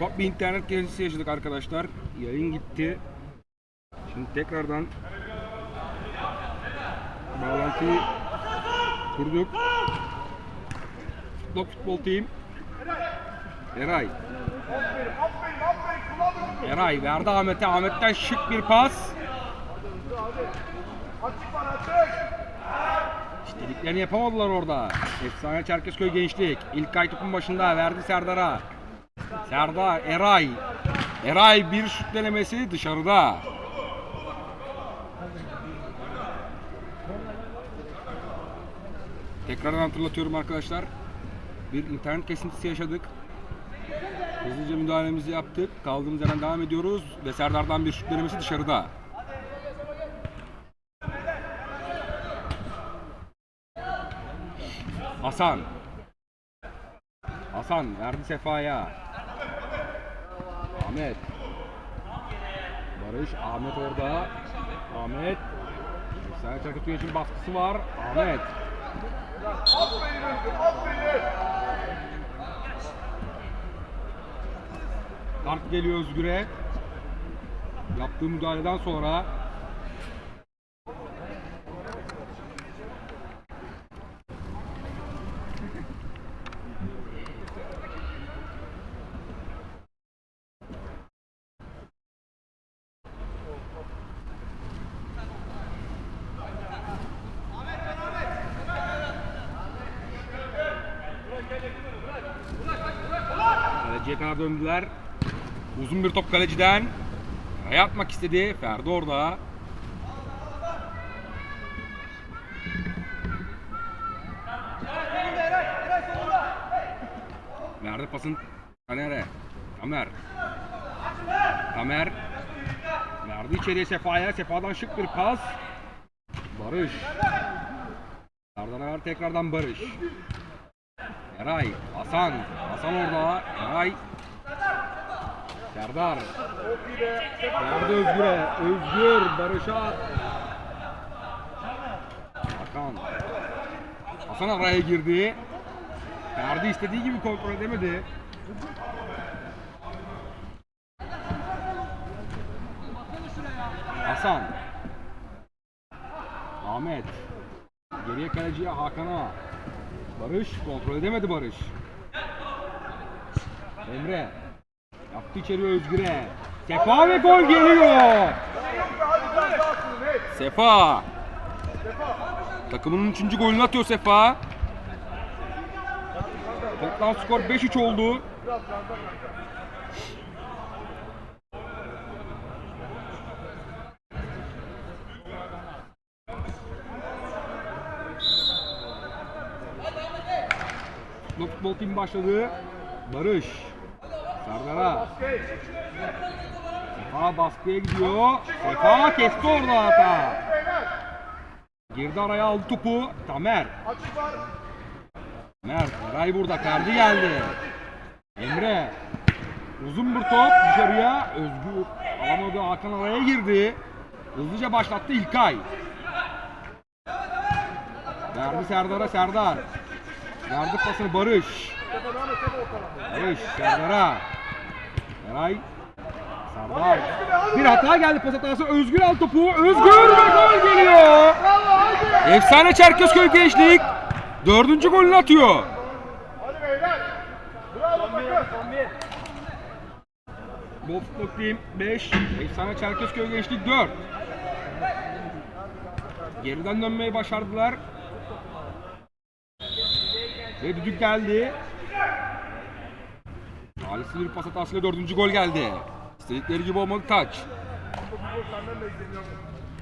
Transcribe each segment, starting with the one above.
Ufak bir internet kesintisi yaşadık arkadaşlar. Yayın gitti. Şimdi tekrardan bağlantıyı kurduk. Futbol Futbol Team. Eray. Eray verdi Ahmet'e. Ahmet'ten şık bir pas. İstediklerini yapamadılar orada. Efsane Çerkezköy Gençlik. İlkay topun başında verdi Serdar'a. Serdar, Eray. Eray bir şut denemesi dışarıda. Tekrardan hatırlatıyorum arkadaşlar. Bir internet kesintisi yaşadık. Hızlıca müdahalemizi yaptık. Kaldığımız yerden devam ediyoruz. Ve Serdar'dan bir şut denemesi dışarıda. Hasan. Hasan verdi Sefa'ya. Ahmet. Barış, Ahmet orada. Ahmet. Efsane Çakıtıyor için baskısı var. Ahmet. Kart geliyor Özgür'e. Yaptığı müdahaleden sonra Bir top kaleciden. Atmak istedi. Ferdi orada. Verdi pasın Taner'e. Tamer. Tamer. Verdi içeriye Sefa'ya. Sefa'dan şık bir pas. Barış. Serdar Arar tekrardan Barış. Eray, Hasan, Hasan orada, Eray, Serdar, Verdi Özgür'e, Özgür, Barış'a, Hakan, Hasan araya girdi, Ferdi istediği gibi kontrol edemedi. Hasan, Ahmet, geriye kaleciye Hakan'a, Barış kontrol edemedi Barış. Emre yaptı içeri Özgür'e. Sefa ve gol geliyor. Sefa. Takımının üçüncü golünü atıyor Sefa. Toplam skor 5-3 oldu. Futbol, tim başladı. Barış. Serdar'a. Sefa baskıya gidiyor. Sefa kesti orada hata. Girdi araya aldı topu. Tamer. Mert. Eray burada. Ferdi geldi. Emre. Uzun bir top dışarıya. Özgür alamadı. Hakan araya girdi. Hızlıca başlattı İlkay. Verdi Serdar'a Serdar. Verdi pasını Barış. Barış Serdar'a. Eray. Serdar. Bir hata geldi pas hatası. Özgür al topu. Özgür ve gol geliyor. Efsane Çerkezköy Gençlik. Dördüncü golünü atıyor. Bol Futbol Team 5. Efsane Çerkezköy Gençlik 4. Geriden dönmeyi başardılar. Ve düdük geldi. Talihsiz bir pas hatasıyla dördüncü gol geldi. İstedikleri gibi olmadı taç.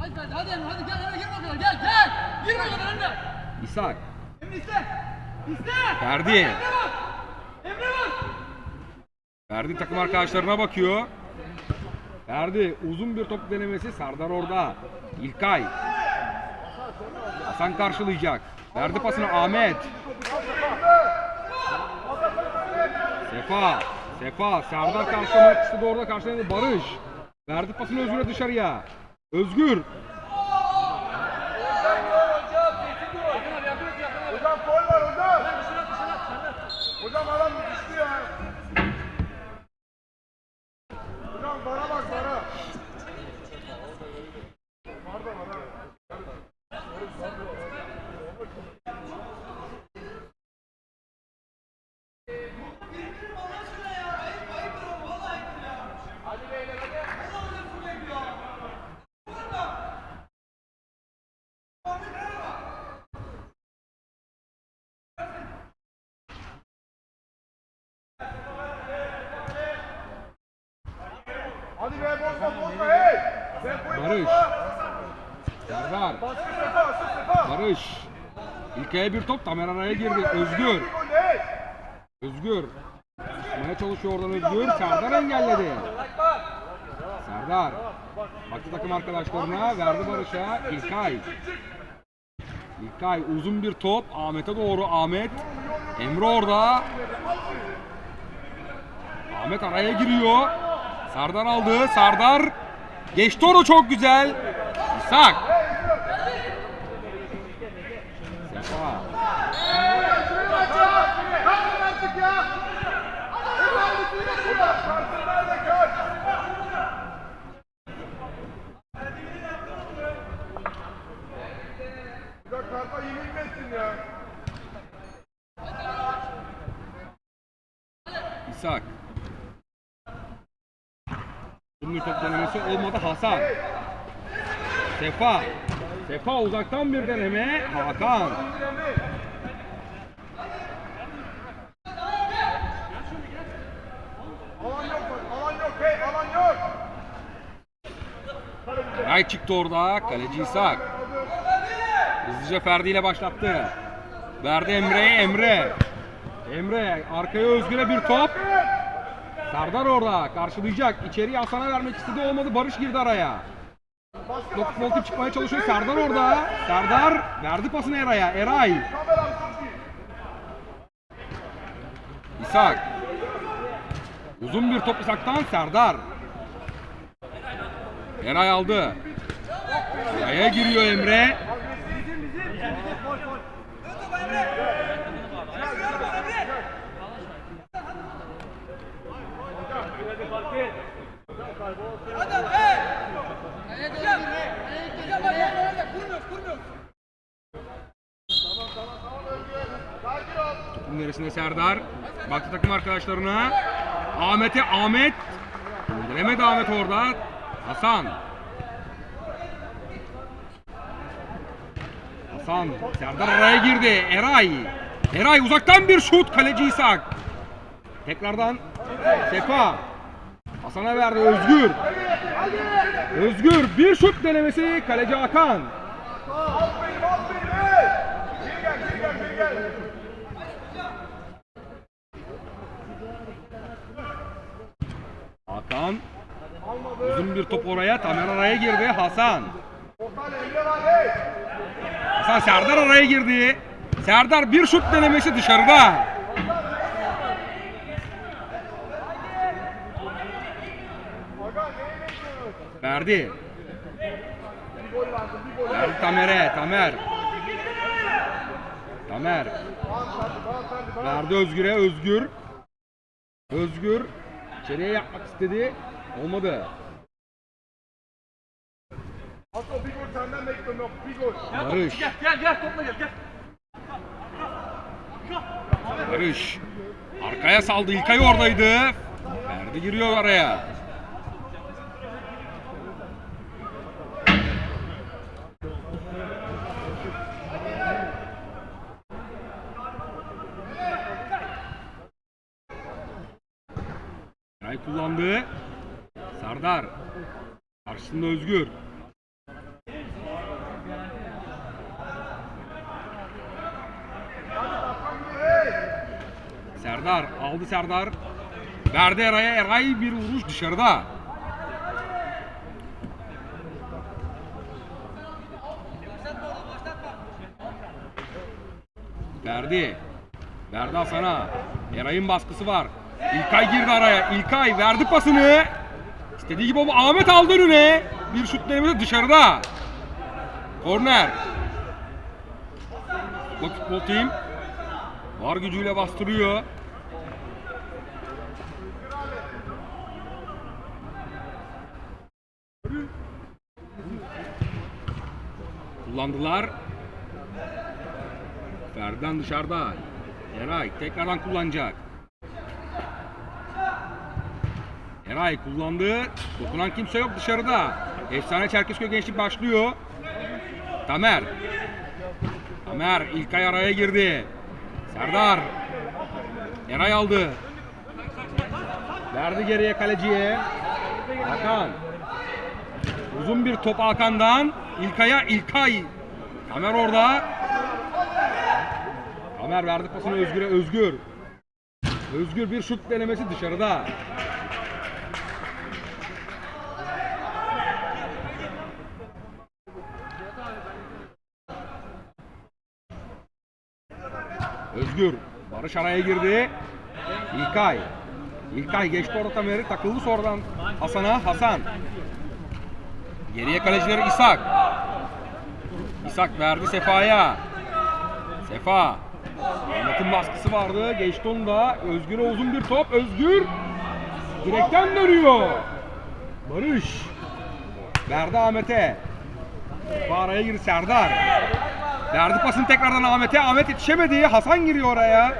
Hadi hadi hadi hadi gel Emre gir bakalım gel gel. Gir bakalım Emre. İshak. Emre iste. İste. Ferdi. Emre bak. Emre bak. Ferdi takım arkadaşlarına bakıyor. Ferdi uzun bir top denemesi Sardar orada. İlkay. Hasan karşılayacak. Verdi pasını Ahmet. Sefa. Sefa. Serdar karşılamak istedi orada karşıladı Barış. Verdi pasını Özgür'e dışarıya. Özgür. Hocam gol var hocam. Hocam adam düştü ya. Hadi be bozma bozma hey. Tempoyu Barış. Serdar. Barış. İlkaya bir top Tamer araya girdi. Özgür. Özgür. Tutmaya çalışıyor oradan Özgür. Serdar engelledi. Serdar. Baktı takım arkadaşlarına. Verdi Barış'a. İlkay. İlkay uzun bir top. Ahmet'e doğru. Ahmet. Emre orada. Ahmet araya giriyor. Serdar aldı. Serdar. Geçti onu çok güzel. İshak. Sefa. Kalkın artık ya. Ulan kartın nerede kart? Ya karta yemin mi ettin ya? İshak. Bunun denemesi olmadı Hasan. Sefa. Sefa uzaktan bir deneme. Hakan. Ray çıktı orada. Kaleci İshak. Hızlıca Ferdi ile başlattı. Verdi Emre'ye Emre. Emre arkaya Özgür'e bir top. Serdar orada karşılayacak. İçeriye Hasan'a vermek istedi olmadı. Barış girdi araya. Dokuz voltip çıkmaya çalışıyor. Serdar orada. Serdar verdi pasını Eray'a. Eray. İshak. Uzun bir top İshak'tan Serdar. Eray aldı. Eray'a giriyor Emre. Gir. Kurmuyoruz, kurmuyoruz. Sakin ol. Topun neresinde Serdar? Baktı takım arkadaşlarına. Ahmet'e Ahmet. Gönderemedi Ahmet orada. Hasan. Hasan. Serdar araya girdi. Eray. Eray uzaktan bir şut. Kaleci İshak. Tekrardan Sefa. Hasan'a verdi Özgür. Özgür bir şut denemesi. Kaleci Hakan. Hakan. Uzun bir top oraya. Tamer araya girdi. Hasan. Hasan Serdar araya girdi. Serdar bir şut denemesi dışarıda. Verdi. Verdi Tamer'e. Tamer. Tamer. Verdi Özgür'e. Özgür. Özgür. İçeriye yapmak istedi. Olmadı. Hatta bir gol senden bekliyorum yok, bir gol. Barış. Gel gel gel topla gel gel. Barış. Arkaya saldı. İlkay oradaydı. Verdi giriyor araya. Eray kullandı. Sardar. Karşısında Özgür. Serdar aldı Serdar. Verdi Eray'a. Eray bir vuruş dışarıda. Verdi. Verdi Hasan'a. Eray'ın baskısı var. İlkay girdi araya. İlkay verdi pasını. İstediği gibi ama Ahmet aldı önüne. Bir şut denemesi dışarıda. Korner. Bak futbol team. Var gücüyle bastırıyor. Kullandılar. Ferdan dışarıda. Eray tekrardan kullanacak. Eray kullandı. Dokunan kimse yok dışarıda. Efsane Çerkezköy Gençlik başlıyor. Tamer. Tamer İlkay araya girdi. Serdar. Eray aldı. Verdi geriye kaleciye. Hakan. Uzun bir top Hakan'dan. İlkay'a İlkay. Kamer orada. Kamer verdi pasını Özgür'e Özgür. Özgür bir şut denemesi dışarıda. Özgür. Barış araya girdi. İlkay. İlkay geçti orta meri takıldı sonradan Hasan'a. Hasan. Geriye kalecileri İshak. İshak verdi Sefa'ya. Sefa. Ahmet'in baskısı vardı. Geçti onu da. Özgür'e uzun bir top. Özgür. Direkten dönüyor. Barış. Verdi Ahmet'e. Sefa araya girdi Serdar. Verdi pasını tekrardan Ahmet'e. Ahmet yetişemedi. Hasan giriyor oraya.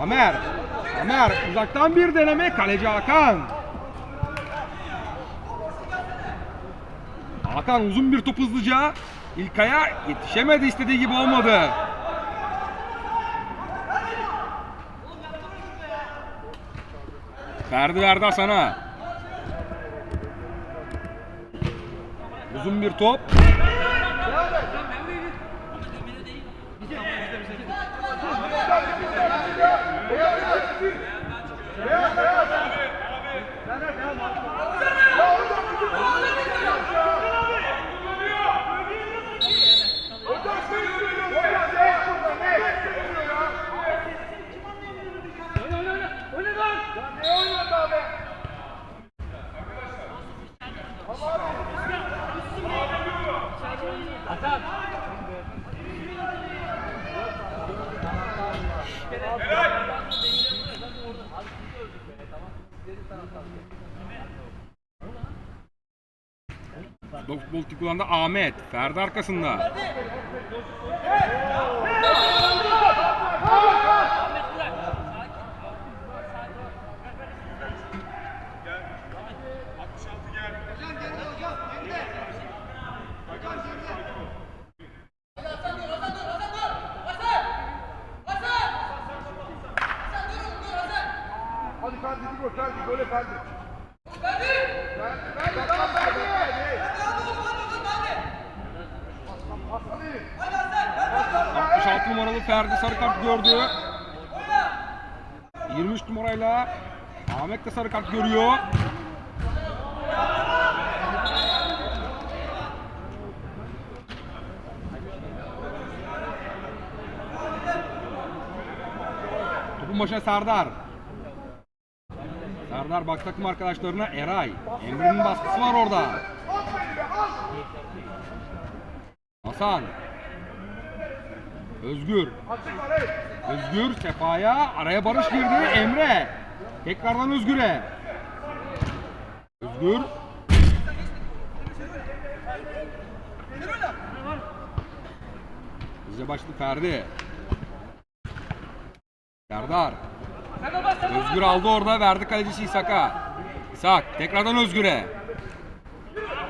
Amer. Amer uzaktan bir deneme. Kaleci Hakan. Hakan uzun bir top hızlıca. İlkay'a yetişemedi istediği gibi olmadı. Ferdi verdi Hasan'a. Uzun bir top. Hocam kullandı Ahmet. Ferdi arkasında. Hadi Ferdi Ferdi gole Ferdi. Ferdi! Ferdi, tamam Ferdi! Hadi! 66 numaralı Ferdi sarı kart gördü. 23 numarayla Ahmet de sarı kart görüyor. Topun başına Serdar. Serdar bak takım arkadaşlarına Eray. Emre'nin baskısı var orada. Hasan. Özgür. Özgür Sefa'ya araya Barış girdi. Emre. Tekrardan Özgür'e. Özgür. Bize başladı Ferdi. Serdar. Özgür aldı orada verdi kalecisi İshak'a. İshak tekrardan Özgür'e.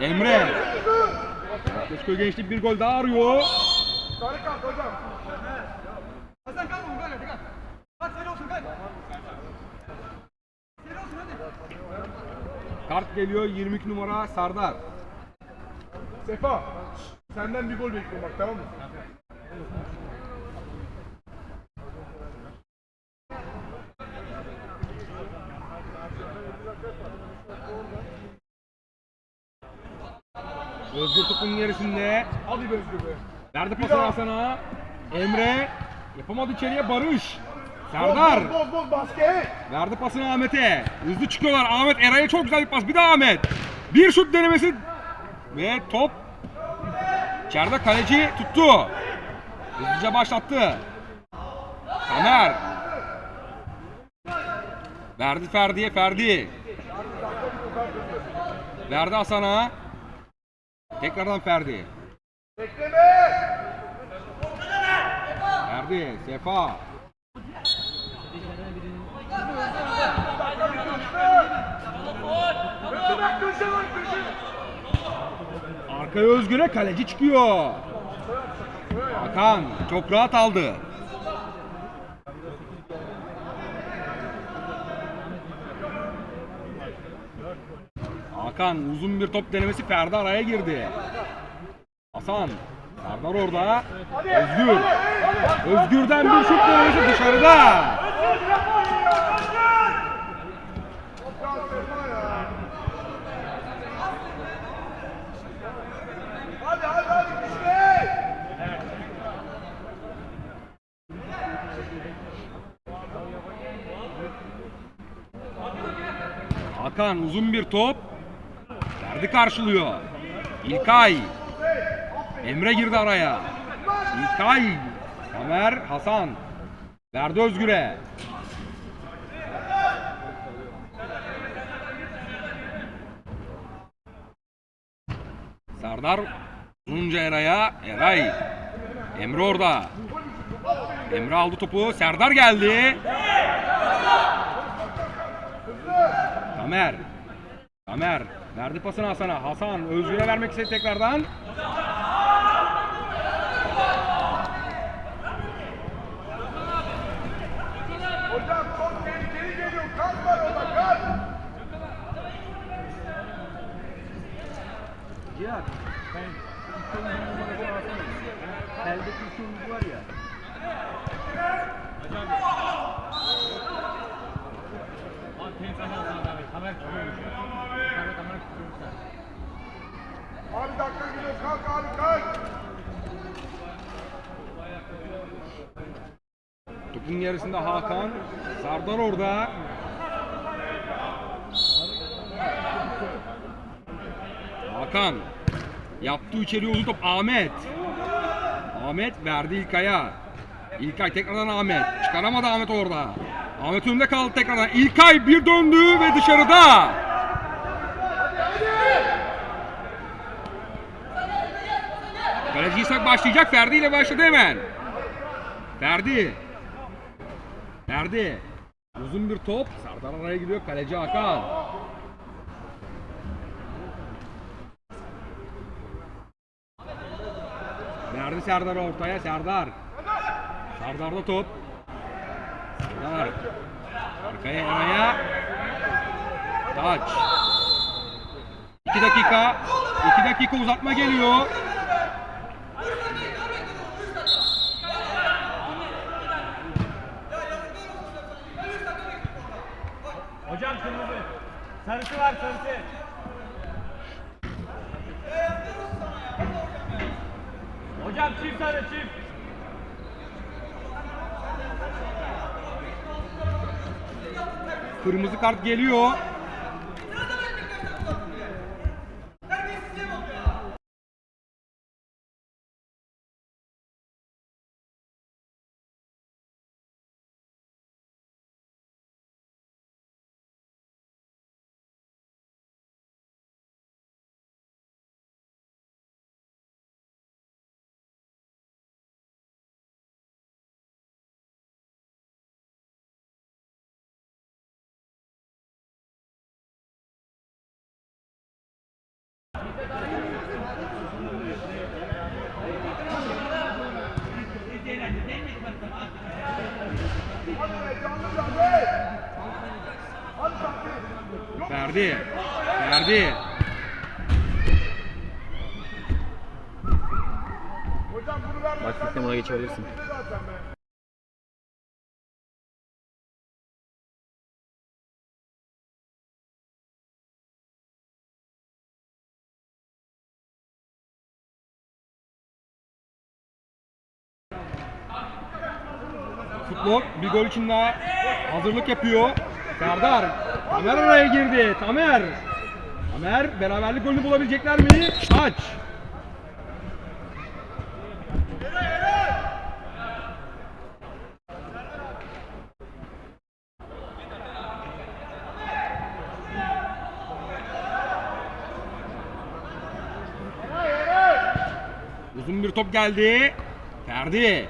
Emre. Keşköy Gençlik bir gol daha arıyor. Sarı kart hocam. Hasan kalma böyle dikkat. Bak seri olsun kay. Seri olsun hadi. Kart geliyor 22 numara Sardar. Sefa, senden bir gol bekliyorum bak tamam mı? Özgür topun gerisinde. Hadi be Özgür be. Verdi pasını. Hasan'a. Emre. Yapamadı içeriye Barış. Serdar. boz, boz, boz, baskı hey! Verdi pasını Ahmet'e. Hızlı çıkıyorlar. Ahmet Eray'a çok güzel bir pas. Bir daha Ahmet. Bir şut denemesi. Ve top. İçeride kaleci tuttu. Hızlıca başlattı. Taner. Verdi Ferdi'ye Ferdi. Verdi Hasan'a. Tekrardan Ferdi. Ferdi, Sefa. Arkaya Özgür'e kaleci çıkıyor. Hakan çok rahat aldı. Hakan uzun bir top denemesi Ferdi araya girdi. Hasan. Serdar orada. Özgür. Özgür'den bir şut denemesi dışarıda. Hakan uzun bir top. Ferdi karşılıyor. İlkay. Emre girdi araya. İlkay. Ömer Hasan. Verdi Özgür'e. Serdar uzunca Eray'a. Eray. Emre orada. Emre aldı topu. Serdar geldi. Tamer. Tamer. Verdi pasını Hasan'a. Hasan Özgür'e vermek istedi tekrardan. Hocam çok tehlikeli geliyor. Kart var orada kart. Cihat, ben iki oyuncunun numarasını alsana. Oyuncu var ya. Topun yarısında Hakan. Serdar orada. Hakan. Yaptı içeriye uzun top Ahmet. Ahmet verdi İlkay'a. İlkay tekrardan Ahmet. Çıkaramadı Ahmet orada. Ahmet önünde kaldı tekrardan. İlkay bir döndü ve dışarıda. Kaleci İshak başlayacak. Ferdi ile başladı hemen. Ferdi. Ferdi. Uzun bir top. Serdar araya gidiyor. Kaleci Hakan. Verdi Serdar ortaya. Serdar. Serdar'da top. Serdar. Arkaya Eray'a. Taç. 2 dakika. 2 dakika uzatma geliyor. Hocam kırmızı. Sarısı var sarısı. Hocam çift sarı çift. Kırmızı kart geliyor. Ferdi. Ferdi. Bak sistemine geçebilirsin. Bitti zaten be. Futbol bir gol için daha hazırlık yapıyor. Serdar. Tamer araya girdi. Tamer. Tamer beraberlik golünü bulabilecekler mi? Taç. Uzun bir top geldi. Ferdi.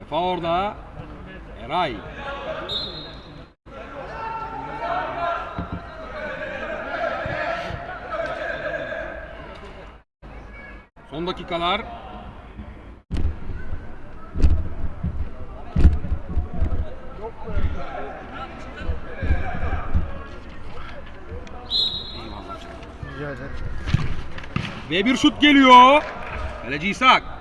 Efa orada. Eray. son dakikalar. Eyvallah. Rica ederim. Ve bir şut geliyor. Kaleci İshak.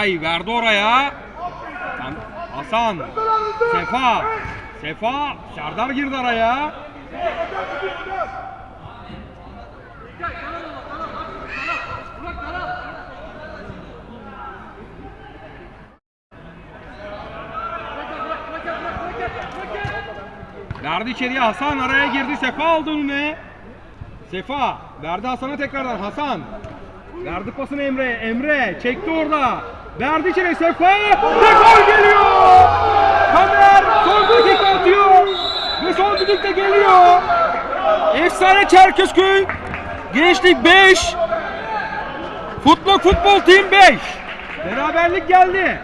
Eray verdi oraya. Hasan. Sefa. Sefa. Serdar girdi araya. Verdi içeriye Hasan araya girdi. Sefa aldı önüne. Sefa verdi Hasan'a tekrardan Hasan. Verdi pasını Emre. Emre çekti orada. Verdi içeri Sefa. Ve gol geliyor. Kamer son dakika atıyor. Ve son düdük de geliyor. Efsane Çerkezköy. Gençlik 5. Futbol Futbol Team 5. Beraberlik geldi.